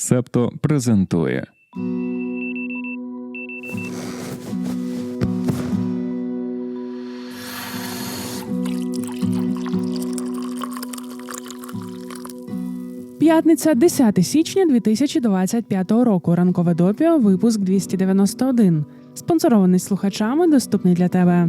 Септо презентує. П'ятниця, 10 січня 2025 року. Ранкове допіо, випуск 291. Спонсорований слухачами, доступний для тебе.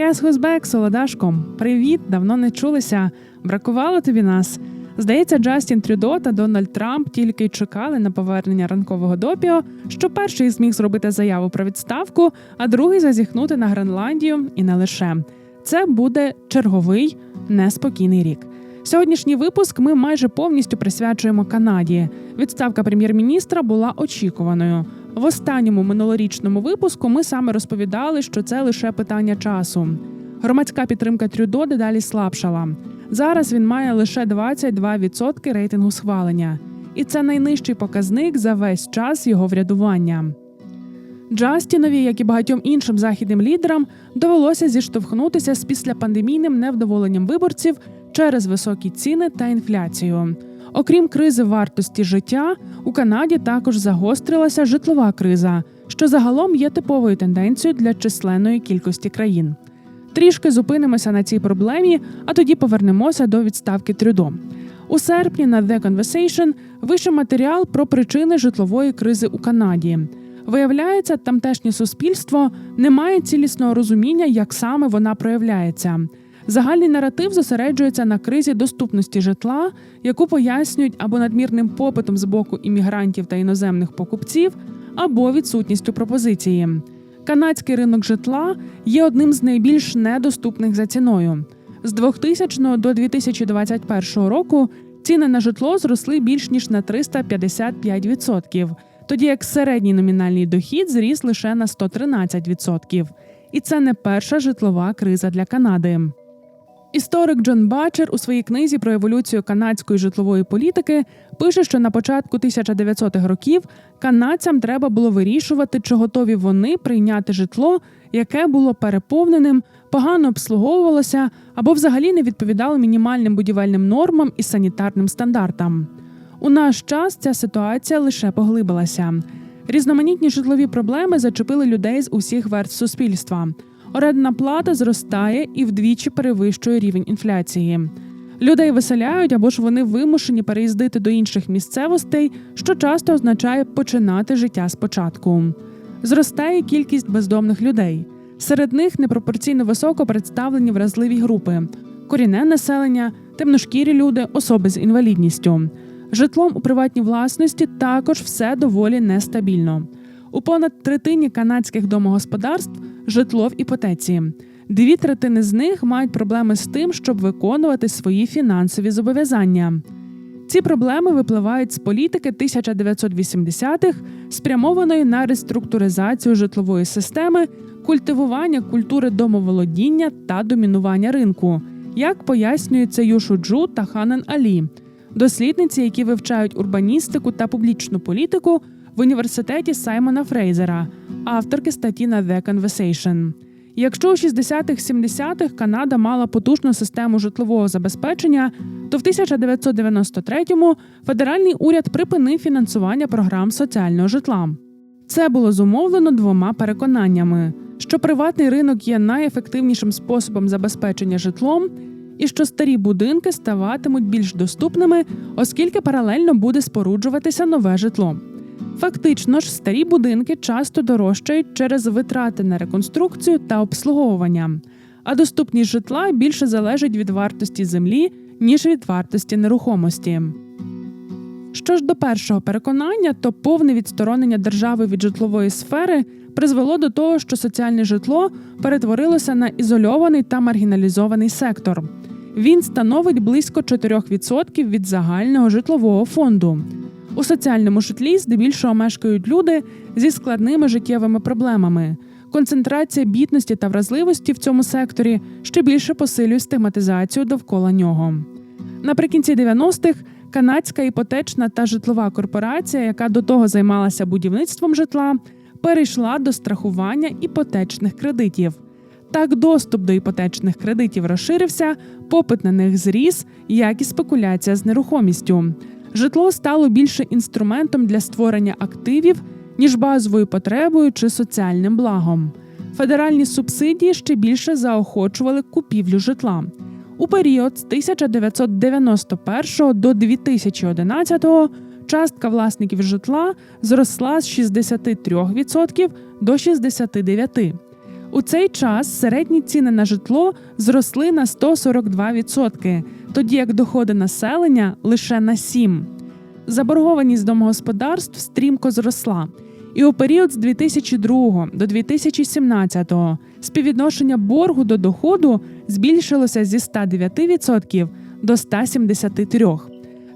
Guess who's back, Солодашко. Привіт, давно не чулися. Бракувало тобі нас. Здається, Джастін Трюдо та Дональд Трамп тільки й чекали на повернення ранкового допіо, що перший зміг зробити заяву про відставку, а другий зазіхнути на Гренландію і не лише. Це буде черговий неспокійний рік. Сьогоднішній випуск ми майже повністю присвячуємо Канаді. Відставка прем'єр-міністра була очікуваною. В останньому минулорічному випуску ми саме розповідали, що це лише питання часу. Громадська підтримка Трюдо дедалі слабшала. Зараз він має лише 22% рейтингу схвалення, і це найнижчий показник за весь час його врядування. Джастінові, як і багатьом іншим західним лідерам, довелося зіштовхнутися з післяпандемійним невдоволенням виборців через високі ціни та інфляцію. Окрім кризи вартості життя, у Канаді також загострилася житлова криза, що загалом є типовою тенденцією для численної кількості країн. Трішки зупинимося на цій проблемі, а тоді повернемося до відставки Трюдо. У серпні на The Conversation вийшов матеріал про причини житлової кризи у Канаді. Виявляється, тамтешнє суспільство не має цілісного розуміння, як саме вона проявляється. Загальний наратив зосереджується на кризі доступності житла, яку пояснюють або надмірним попитом з боку іммігрантів та іноземних покупців, або відсутністю пропозиції. Канадський ринок житла є одним з найбільш недоступних за ціною. З 2000 до 2021 року ціни на житло зросли більш ніж на 355%, тоді як середній номінальний дохід зріс лише на 113%. І це не перша житлова криза для Канади. Історик Джон Бачер у своїй книзі про еволюцію канадської житлової політики пише, що на початку 1900-х років канадцям треба було вирішувати, чи готові вони прийняти житло, яке було переповненим, погано обслуговувалося або взагалі не відповідало мінімальним будівельним нормам і санітарним стандартам. У наш час ця ситуація лише поглибилася. Різноманітні житлові проблеми зачепили людей з усіх верств суспільства. Орендна плата зростає і вдвічі перевищує рівень інфляції. Людей виселяють або ж вони вимушені переїздити до інших місцевостей, що часто означає починати життя спочатку. Зростає кількість бездомних людей. Серед них непропорційно високо представлені вразливі групи: корінне населення, темношкірі люди, особи з інвалідністю. Житлом у приватній власності також все доволі нестабільно. У понад третині канадських домогосподарств житло в іпотеці. Дві третини з них мають проблеми з тим, щоб виконувати свої фінансові зобов'язання. Ці проблеми випливають з політики 1980-х, спрямованої на реструктуризацію житлової системи, культивування культури домоволодіння та домінування ринку, як пояснюється Юшу Джу та Ханан Алі, дослідниці, які вивчають урбаністику та публічну політику в університеті Саймона Фрейзера, авторки статті на The Conversation. Якщо у 60-х-70-х Канада мала потужну систему житлового забезпечення, то в 1993-му федеральний уряд припинив фінансування програм соціального житла. Це було зумовлено двома переконаннями: що приватний ринок є найефективнішим способом забезпечення житлом, і що старі будинки ставатимуть більш доступними, оскільки паралельно буде споруджуватися нове житло. Фактично ж, старі будинки часто дорожчають через витрати на реконструкцію та обслуговування, а доступність житла більше залежить від вартості землі, ніж від вартості нерухомості. Що ж до першого переконання, то повне відсторонення держави від житлової сфери призвело до того, що соціальне житло перетворилося на ізольований та маргіналізований сектор. Він становить близько 4% від загального житлового фонду. У соціальному житлі здебільшого мешкають люди зі складними життєвими проблемами. Концентрація бідності та вразливості в цьому секторі ще більше посилює стигматизацію довкола нього. Наприкінці 90-х канадська іпотечна та житлова корпорація, яка до того займалася будівництвом житла, перейшла до страхування іпотечних кредитів. Так, доступ до іпотечних кредитів розширився, попит на них зріс, як і спекуляція з нерухомістю. Житло стало більше інструментом для створення активів, ніж базовою потребою чи соціальним благом. Федеральні субсидії ще більше заохочували купівлю житла. У період з 1991 до 2011 частка власників житла зросла з 63% до 69%. У цей час середні ціни на житло зросли на 142%, тоді як доходи населення лише на 7%. Заборгованість домогосподарств стрімко зросла. І у період з 2002 до 2017 співвідношення боргу до доходу збільшилося зі 109% до 173%.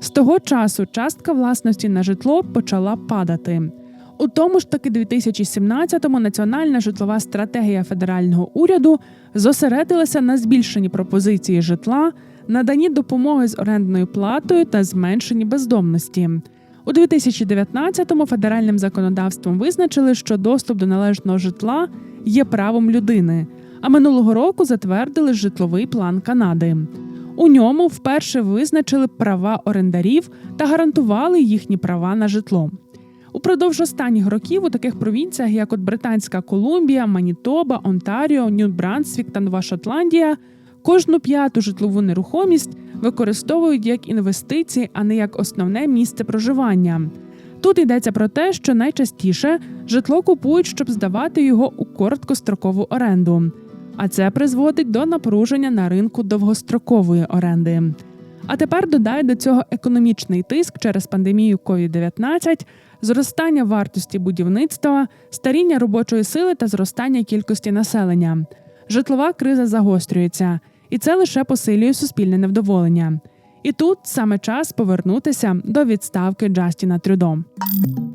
З того часу частка власності на житло почала падати. У тому ж таки 2017-му національна житлова стратегія федерального уряду зосередилася на збільшенні пропозиції житла, наданні допомоги з орендною платою та зменшенні бездомності. У 2019-му федеральним законодавством визначили, що доступ до належного житла є правом людини. А минулого року затвердили житловий план Канади. У ньому вперше визначили права орендарів та гарантували їхні права на житло. Упродовж останніх років у таких провінціях, як от Британська Колумбія, Манітоба, Онтаріо, Нью-Брансвік та Нова Шотландія, кожну п'яту житлову нерухомість використовують як інвестиції, а не як основне місце проживання. Тут йдеться про те, що найчастіше житло купують, щоб здавати його у короткострокову оренду, а це призводить до напруження на ринку довгострокової оренди. А тепер додай до цього економічний тиск через пандемію COVID-19, зростання вартості будівництва, старіння робочої сили та зростання кількості населення. Житлова криза загострюється, і це лише посилює суспільне невдоволення. І тут саме час повернутися до відставки Джастіна Трюдо.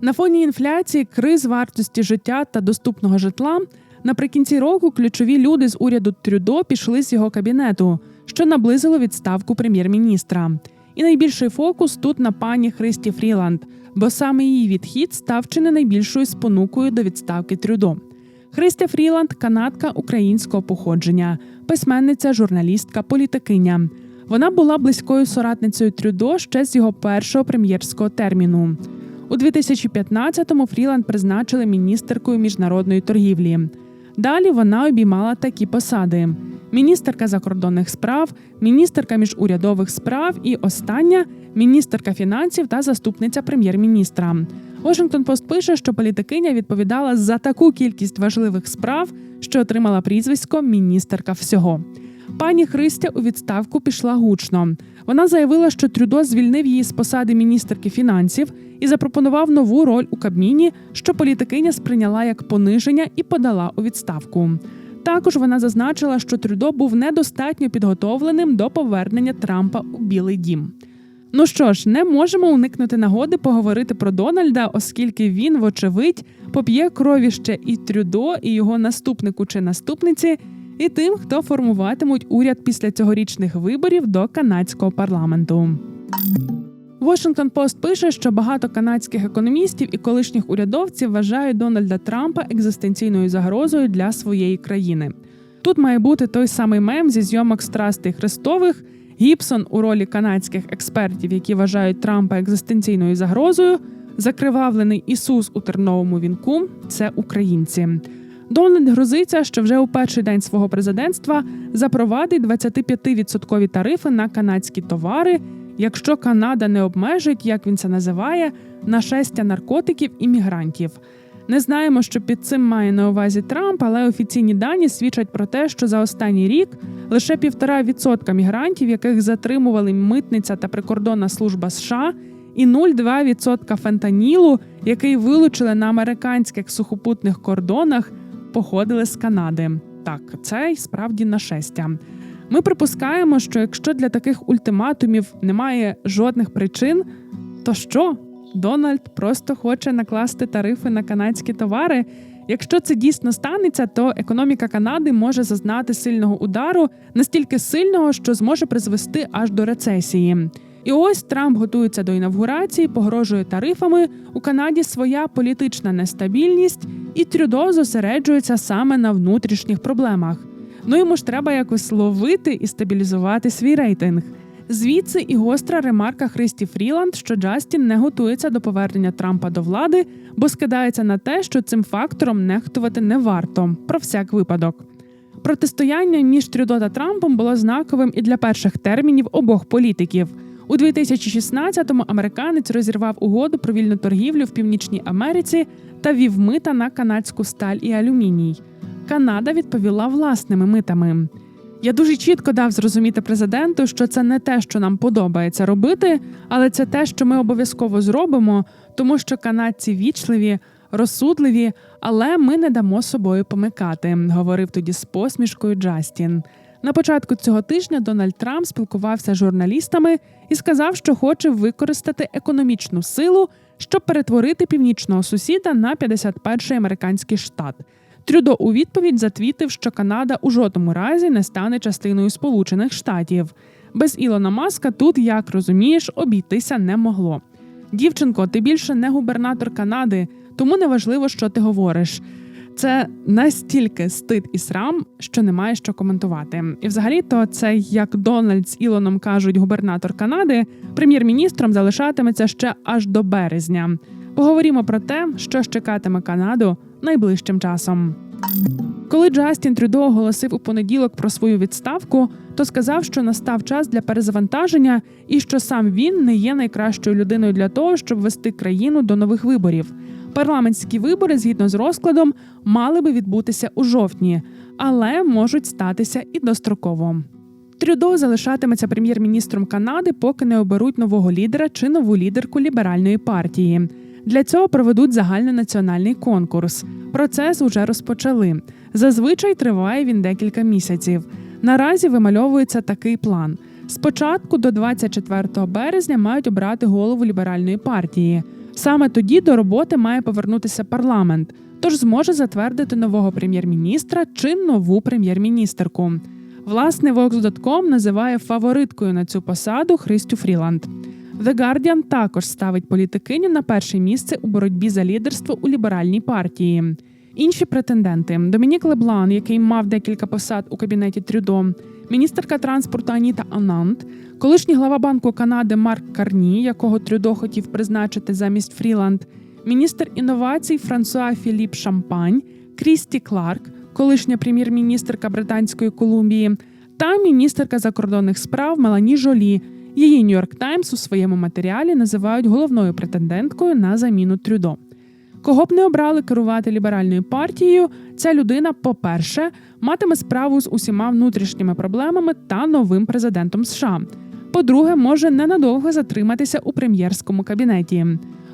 На фоні інфляції, криз вартості життя та доступного житла наприкінці року ключові люди з уряду Трюдо пішли з його кабінету, що наблизило відставку прем'єр-міністра. І найбільший фокус тут на пані Христі Фріланд, бо саме її відхід став чи не найбільшою спонукою до відставки Трюдо. Христя Фріланд канадка українського походження, письменниця, журналістка, політикиня. Вона була близькою соратницею Трюдо ще з його першого прем'єрського терміну. У 2015-му Фріланд призначили міністеркою міжнародної торгівлі. Далі вона обіймала такі посади: міністерка закордонних справ, міністерка міжурядових справ і остання міністерка фінансів та заступниця прем'єр-міністра. Washington Post пише, що політикиня відповідала за таку кількість важливих справ, що отримала прізвисько міністерка всього. Пані Христя у відставку пішла гучно. Вона заявила, що Трюдо звільнив її з посади міністерки фінансів і запропонував нову роль у Кабміні, що політикиня сприйняла як пониження і подала у відставку. Також вона зазначила, що Трюдо був недостатньо підготовленим до повернення Трампа у Білий Дім. Ну що ж, не можемо уникнути нагоди поговорити про Дональда, оскільки він, вочевидь, поп'є крові ще і Трюдо, і його наступнику чи наступниці, і тим, хто формуватимуть уряд після цьогорічних виборів до канадського парламенту. Washington Post пише, що багато канадських економістів і колишніх урядовців вважають Дональда Трампа екзистенційною загрозою для своєї країни. Тут має бути той самий мем зі зйомок страстей Христових. Гібсон у ролі канадських експертів, які вважають Трампа екзистенційною загрозою, закривавлений Ісус у терновому вінку це українці. Дональд грозиться, що вже у перший день свого президентства запровадить 25% тарифи на канадські товари, якщо Канада не обмежить, як він це називає, нашестя наркотиків і мігрантів. Не знаємо, що під цим має на увазі Трамп, але офіційні дані свідчать про те, що за останній рік лише півтора відсотка мігрантів, яких затримували митниця та прикордонна служба США, і 0,2% фентанілу, який вилучили на американських сухопутних кордонах, походили з Канади. Так, це й справді нашестя. Ми припускаємо, що якщо для таких ультиматумів немає жодних причин, то що? Дональд просто хоче накласти тарифи на канадські товари. Якщо це дійсно станеться, то економіка Канади може зазнати сильного удару, настільки сильного, що зможе призвести аж до рецесії. І ось Трамп готується до інавгурації, погрожує тарифами. У Канаді своя політична нестабільність, і Трюдо зосереджується саме на внутрішніх проблемах. Ну йому ж треба якось ловити і стабілізувати свій рейтинг. Звідси і гостра ремарка Христі Фріланд, що Джастін не готується до повернення Трампа до влади, бо скидається на те, що цим фактором нехтувати не варто про всяк випадок. Протистояння між Трюдо та Трампом було знаковим і для перших термінів обох політиків. У 2016-му американець розірвав угоду про вільну торгівлю в Північній Америці та вів мита на канадську сталь і алюміній. Канада відповіла власними митами. Я дуже чітко дав зрозуміти президенту, що це не те, що нам подобається робити, але це те, що ми обов'язково зробимо, тому що канадці вічливі, розсудливі, але ми не дамо собою помикати, говорив тоді з посмішкою Джастін. На початку цього тижня Дональд Трамп спілкувався з журналістами і сказав, що хоче використати економічну силу, щоб перетворити північного сусіда на 51-й американський штат. Трюдо у відповідь затвітив, що Канада у жодному разі не стане частиною Сполучених Штатів. Без Ілона Маска тут, як розумієш, обійтися не могло. Дівчинко, ти більше не губернатор Канади, тому неважливо, що ти говориш. Це настільки стид і срам, що немає що коментувати. І взагалі, то це як Дональд з Ілоном кажуть, губернатор Канади, прем'єр-міністром залишатиметься ще аж до березня. Поговоримо про те, що чекатиме Канаду найближчим часом. Коли Джастін Трюдо оголосив у понеділок про свою відставку, то сказав, що настав час для перезавантаження і що сам він не є найкращою людиною для того, щоб вести країну до нових виборів. Парламентські вибори, згідно з розкладом, мали би відбутися у жовтні, але можуть статися і достроково. Трюдо залишатиметься прем'єр-міністром Канади, поки не оберуть нового лідера чи нову лідерку ліберальної партії. Для цього проведуть загальнонаціональний конкурс. Процес уже розпочали. Зазвичай триває він декілька місяців. Наразі вимальовується такий план: спочатку до 24 березня мають обрати голову ліберальної партії. Саме тоді до роботи має повернутися парламент, тож зможе затвердити нового прем'єр-міністра чи нову прем'єр-міністерку. Власне, Vox.com називає фавориткою на цю посаду Христю Фріланд. The Guardian також ставить політикиню на перше місце у боротьбі за лідерство у ліберальній партії. Інші претенденти Домінік Леблан, який мав декілька посад у кабінеті Трюдо, міністерка транспорту Аніта Анант, колишній глава Банку Канади Марк Карні, якого Трюдо хотів призначити замість Фріланд, міністр інновацій Франсуа Філіп Шампань, Крісті Кларк, колишня прем'єр-міністерка Британської Колумбії, та міністерка закордонних справ Мелані Жолі. Її Нью-Йорк Таймс у своєму матеріалі називають головною претенденткою на заміну Трюдо. Кого б не обрали керувати ліберальною партією, ця людина, по-перше, матиме справу з усіма внутрішніми проблемами та новим президентом США. По-друге, може ненадовго затриматися у прем'єрському кабінеті.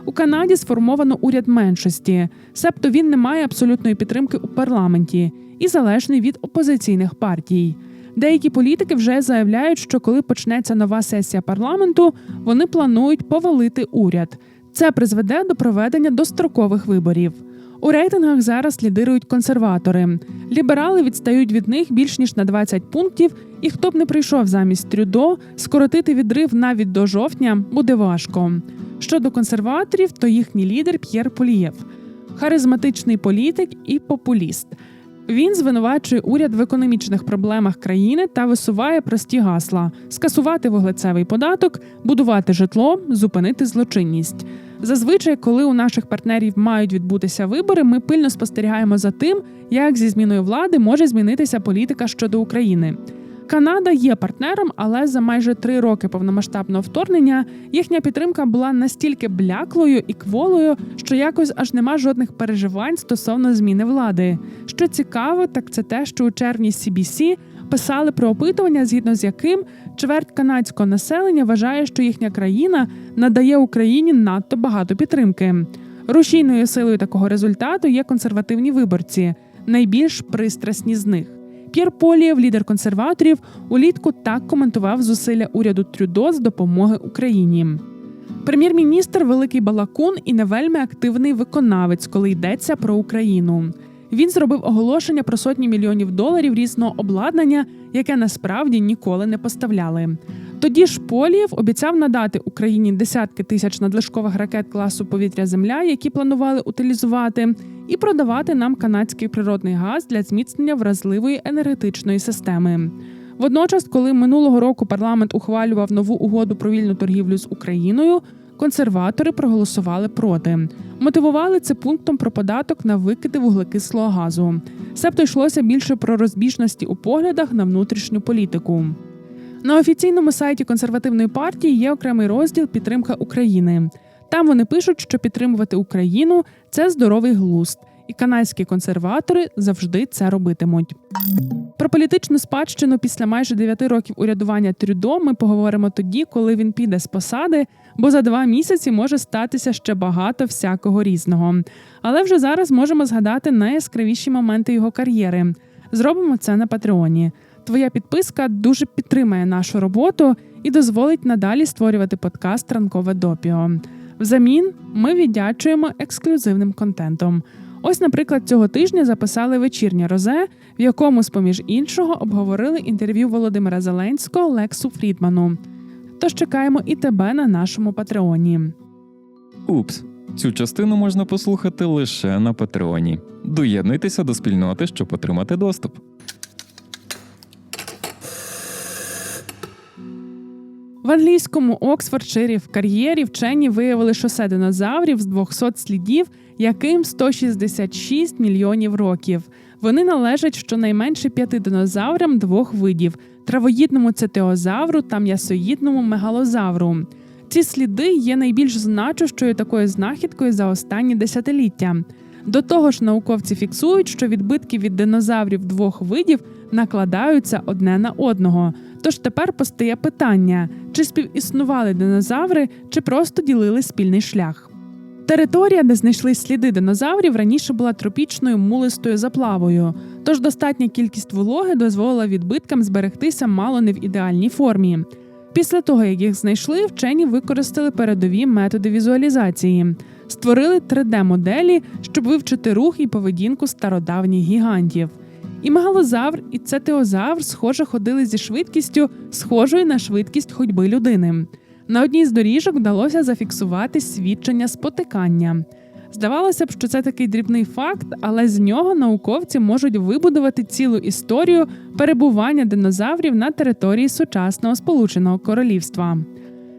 У Канаді сформовано уряд меншості, себто він не має абсолютної підтримки у парламенті і залежний від опозиційних партій. Деякі політики вже заявляють, що коли почнеться нова сесія парламенту, вони планують повалити уряд. Це призведе до проведення дострокових виборів. У рейтингах зараз лідирують консерватори. Ліберали відстають від них більш ніж на 20 пунктів, і хто б не прийшов замість Трюдо, скоротити відрив навіть до жовтня буде важко. Щодо консерваторів, то їхній лідер П'єр Полієв, харизматичний політик і популіст. Він звинувачує уряд в економічних проблемах країни та висуває прості гасла: скасувати вуглецевий податок, будувати житло, зупинити злочинність. Зазвичай, коли у наших партнерів мають відбутися вибори, ми пильно спостерігаємо за тим, як зі зміною влади може змінитися політика щодо України. Канада є партнером, але за майже три роки повномасштабного вторгнення їхня підтримка була настільки бляклою і кволою, що якось аж нема жодних переживань стосовно зміни влади. Що цікаво, так це те, що у червні CBC писали про опитування, згідно з яким чверть канадського населення вважає, що їхня країна надає Україні надто багато підтримки. Рушійною силою такого результату є консервативні виборці, найбільш пристрасні з них. П'єр Полієв, лідер консерваторів, улітку так коментував зусилля уряду Трюдо з допомоги Україні. Прем'єр-міністр Великий Балакун і не вельми активний виконавець, коли йдеться про Україну. Він зробив оголошення про сотні мільйонів доларів різного обладнання, яке насправді ніколи не поставляли. Тоді ж Полієв обіцяв надати Україні десятки тисяч надлишкових ракет класу повітря Земля, які планували утилізувати, і продавати нам канадський природний газ для зміцнення вразливої енергетичної системи. Водночас, коли минулого року парламент ухвалював нову угоду про вільну торгівлю з Україною, консерватори проголосували проти. Мотивували це пунктом про податок на викиди вуглекислого газу. Себто йшлося більше про розбіжності у поглядах на внутрішню політику. На офіційному сайті консервативної партії є окремий розділ Підтримка України. Там вони пишуть, що підтримувати Україну це здоровий глузд, і канадські консерватори завжди це робитимуть. Про політичну спадщину після майже 9 років урядування Трюдо ми поговоримо тоді, коли він піде з посади, бо за два місяці може статися ще багато всякого різного. Але вже зараз можемо згадати найяскравіші моменти його кар'єри. Зробимо це на Патреоні. Твоя підписка дуже підтримає нашу роботу і дозволить надалі створювати подкаст Ранкове допіо. Взамін ми віддячуємо ексклюзивним контентом. Ось, наприклад, цього тижня записали вечірнє розе, в якому, з поміж іншого, обговорили інтерв'ю Володимира Зеленського Лексу Фрідману. Тож чекаємо і тебе на нашому Патреоні. Упс, цю частину можна послухати лише на Патреоні. Доєднуйтеся до спільноти, щоб отримати доступ. В англійському Оксфордширі в кар'єрі вчені виявили шосе динозаврів з 200 слідів, яким 166 мільйонів років. Вони належать щонайменше п'яти динозаврам двох видів: травоїдному цетеозавру та м'ясоїдному мегалозавру. Ці сліди є найбільш значущою такою знахідкою за останні десятиліття. До того ж, науковці фіксують, що відбитки від динозаврів двох видів накладаються одне на одного. Тож тепер постає питання: чи співіснували динозаври, чи просто ділили спільний шлях. Територія, де знайшли сліди динозаврів, раніше була тропічною мулистою заплавою, тож достатня кількість вологи дозволила відбиткам зберегтися мало не в ідеальній формі. Після того, як їх знайшли, вчені використали передові методи візуалізації, створили 3D-моделі, щоб вивчити рух і поведінку стародавніх гігантів. І мегалозавр, і цетеозавр, схоже, ходили зі швидкістю, схожою на швидкість ходьби людини. На одній з доріжок вдалося зафіксувати свідчення спотикання. Здавалося б, що це такий дрібний факт, але з нього науковці можуть вибудувати цілу історію перебування динозаврів на території сучасного Сполученого Королівства.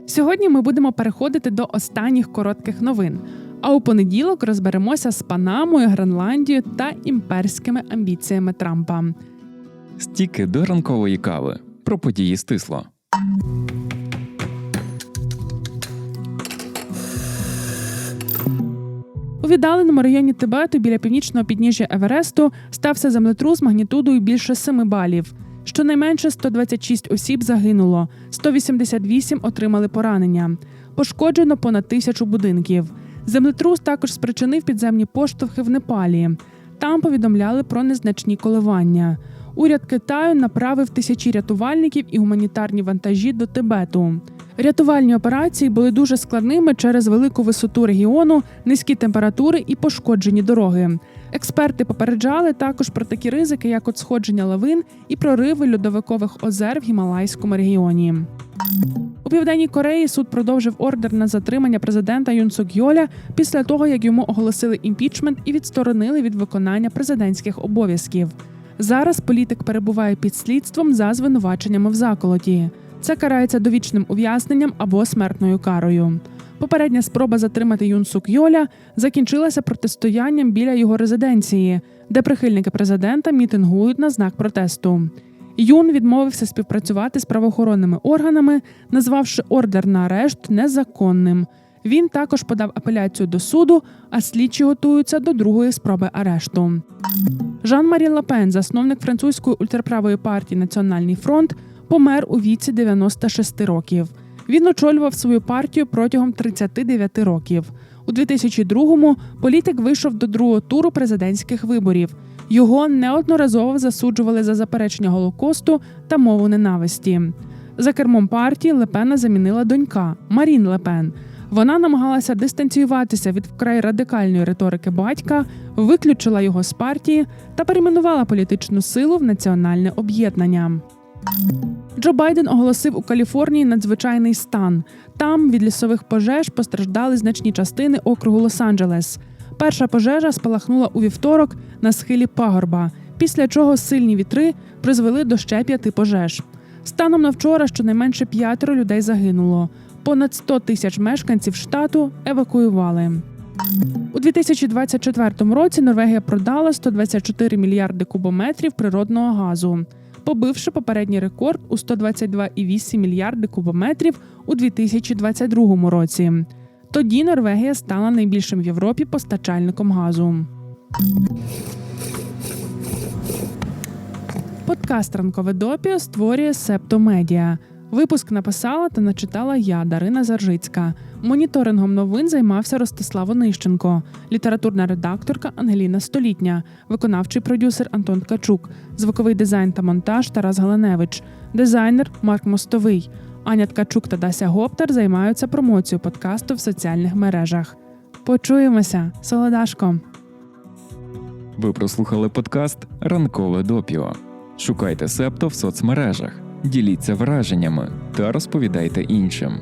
Сьогодні ми будемо переходити до останніх коротких новин. А у понеділок розберемося з Панамою, Гренландією та імперськими амбіціями Трампа. Стіки до ранкової кави про події стисло. У віддаленому районі Тибету біля північного підніжжя Евересту стався землетрус магнітудою більше 7 балів. Щонайменше 126 осіб загинуло, 188 отримали поранення. Пошкоджено понад тисячу будинків. Землетрус також спричинив підземні поштовхи в Непалі. Там повідомляли про незначні коливання. Уряд Китаю направив тисячі рятувальників і гуманітарні вантажі до Тибету. Рятувальні операції були дуже складними через велику висоту регіону, низькі температури і пошкоджені дороги. Експерти попереджали також про такі ризики, як от сходження лавин і прориви льодовикових озер в Гімалайському регіоні. У південній Кореї суд продовжив ордер на затримання президента Юн Сук Йоля після того, як йому оголосили імпічмент і відсторонили від виконання президентських обов'язків. Зараз політик перебуває під слідством за звинуваченнями в заколоті. Це карається довічним ув'язненням або смертною карою. Попередня спроба затримати Юн Сук Йоля закінчилася протистоянням біля його резиденції, де прихильники президента мітингують на знак протесту. Юн відмовився співпрацювати з правоохоронними органами, назвавши ордер на арешт незаконним. Він також подав апеляцію до суду, а слідчі готуються до другої спроби арешту. Жан-Марі Лапен, засновник французької ультраправої партії Національний фронт, помер у віці 96 років. Він очолював свою партію протягом 39 років. У 2002-му політик вийшов до другого туру президентських виборів. Його неодноразово засуджували за заперечення голокосту та мову ненависті. За кермом партії Лепена замінила донька Марін Лепен. Вона намагалася дистанціюватися від вкрай радикальної риторики батька, виключила його з партії та перейменувала політичну силу в національне об'єднання. Джо Байден оголосив у Каліфорнії надзвичайний стан. Там від лісових пожеж постраждали значні частини округу Лос-Анджелес. Перша пожежа спалахнула у вівторок на схилі пагорба, після чого сильні вітри призвели до ще п'яти пожеж. Станом на вчора щонайменше п'ятеро людей загинуло. Понад 100 тисяч мешканців штату евакуювали. У 2024 році Норвегія продала 124 мільярди кубометрів природного газу, побивши попередній рекорд у 122,8 мільярди кубометрів у 2022 році. Тоді Норвегія стала найбільшим в Європі постачальником газу. Подкаст Ранкове допіо створює Септомедіа. Випуск написала та начитала я, Дарина Заржицька. Моніторингом новин займався Ростислав Онищенко, літературна редакторка Ангеліна Столітня, виконавчий продюсер Антон Ткачук, звуковий дизайн та монтаж Тарас Галаневич, дизайнер Марк Мостовий. Аня Ткачук та Дася Гоптар займаються промоцією подкасту в соціальних мережах. Почуємося, солодашко! Ви прослухали подкаст Ранкове допіо. Шукайте Септо в соцмережах, діліться враженнями та розповідайте іншим.